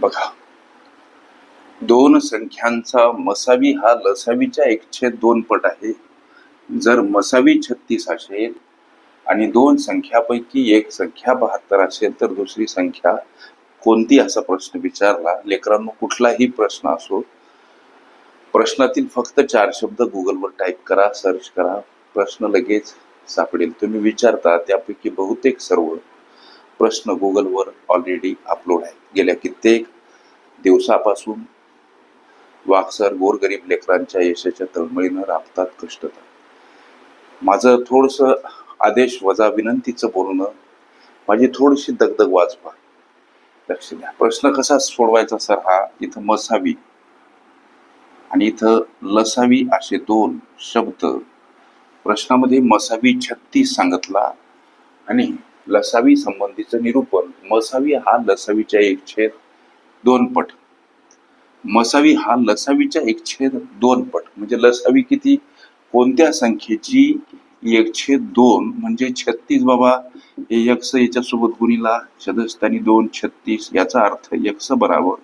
बघा. दोन संख्यांचा मसावी हा लसावीच्या एकशे दोन पट आहे. जर मसावी छत्तीस असेल आणि दोन संख्यापैकी एक संख्या बहात्तर असेल तर दुसरी संख्या कोणती असा प्रश्न विचारला? लेकरांनो कुठलाही प्रश्न असो प्रश्नातील फक्त चार शब्द गुगलवर टाईप करा सर्च करा प्रश्न लगेच सापडेल. तुम्ही विचारता त्यापैकी बहुतेक सर्व प्रश्न गुगलवर ऑलरेडी अपलोड आहे. गेल्या कित्येक दिवसापासून वाक्सर गोरगरीब लेकरांच्या यशाच्या तळमळीनं राबतात कष्टता माझं थोडंसं आदेश वजा विनंतीचं बोलणं माझी थोडीशी दगदग वाजवा. लक्ष द्या. प्रश्न कसा सोडवायचा सर हा? इथं मसावी आणि इथं लसावी असे दोन शब्द प्रश्नामध्ये मसावी छत्तीस सांगितला आणि लसावी संबंधीचं निरूपण. मसावी हा लसावीच्या एक छेद दोन पट. मसावी हा लसावीच्या एक छेद दोन पट. म्हणजे लसावी किती? कोणत्या संख्येची? एक छेद दोन. म्हणजे छत्तीस बाबा. यक्ष याच्यासोबत गुणीला छदस्थानी दोन छत्तीस. याचा अर्थ यक्स बराबर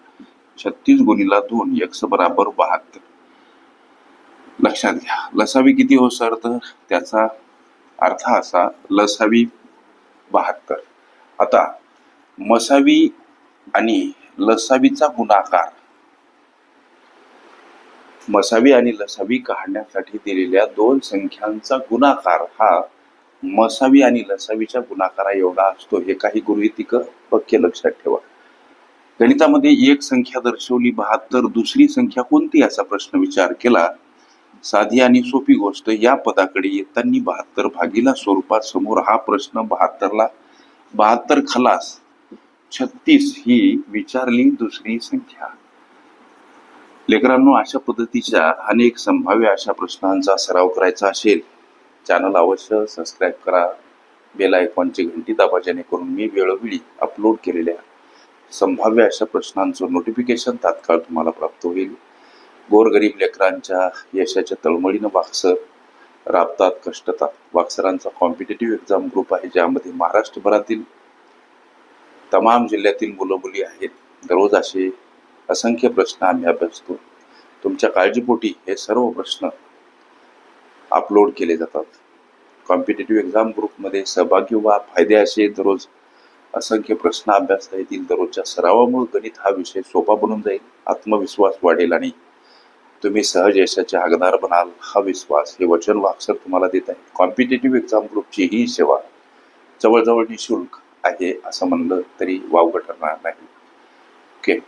छत्तीस गुणीला दोन यक्स बराबर बहात्तर. लक्षात घ्या. लसावी किती हो सर? तर त्याचा अर्थ असा लसावी बहात्तर. आता मसावी आणि लसावीचा गुणाकार. मसावी आणि लसावी काढण्यासाठी दिलेल्या दोन संख्यांचा गुणाकार हा मसावी आणि लसावीच्या गुणाकारा एवढा असतो हे काही गृहितिक पक्के लक्षात ठेवा. गणितामध्ये एक संख्या दर्शवली बहात्तर दुसरी संख्या कोणती? असा प्रश्न विचार केला साधी आणि सोपी गोष्ट या पदाकडे येताना बहात्तर भागीला स्वरूपात समोर हा प्रश्न बहात्तरला बहात्तर खलास छत्तीस ही विचारली दुसरी संख्या. लेकरांनो अशा पद्धतीच्या अनेक संभाव्य अशा प्रश्नांचा सराव करायचा असेल चॅनल अवश्य सबस्क्राईब करा. बेल आयकॉनची घंटी दाबा जेणेकरून मी वेळोवेळी अपलोड केलेल्या संभाव्य अशा प्रश्नांचं नोटिफिकेशन तात्काळ तुम्हाला प्राप्त होईल. गोरगरीब लेकरांच्या यशाच्या तळमळीनं वाक्सर राबतात कष्टतात. वाक्सरांचा कॉम्पिटेटिव्ह एक्झाम ग्रुप आहे ज्यामध्ये महाराष्ट्रभरातील तमाम जिल्ह्यातील मुलं मुली आहेत. दररोज असे असंख्य प्रश्न आम्ही अभ्यासतो. तुमच्या काळजीपोटी हे सर्व प्रश्न अपलोड केले जातात. कॉम्पिटेटिव्ह एक्झाम ग्रुपमध्ये सहभागी व्हा फायदे असे दररोज असंख्य प्रश्न अभ्यासता येतील. दररोजच्या सरावामुळे गणित हा विषय सोपा बनून जाईल आत्मविश्वास वाढेल आणि तुम्ही सहज यशाचे हकदार बनाल हा विश्वास हे वचन वाक्सर तुम्हाला देत आहे कॉम्पिटेटिव्ह एक्झाम ग्रुपची ही सेवा जवळजवळ निशुल्क आहे असं म्हणलं तरी वावगं ठरणार नाही. ओके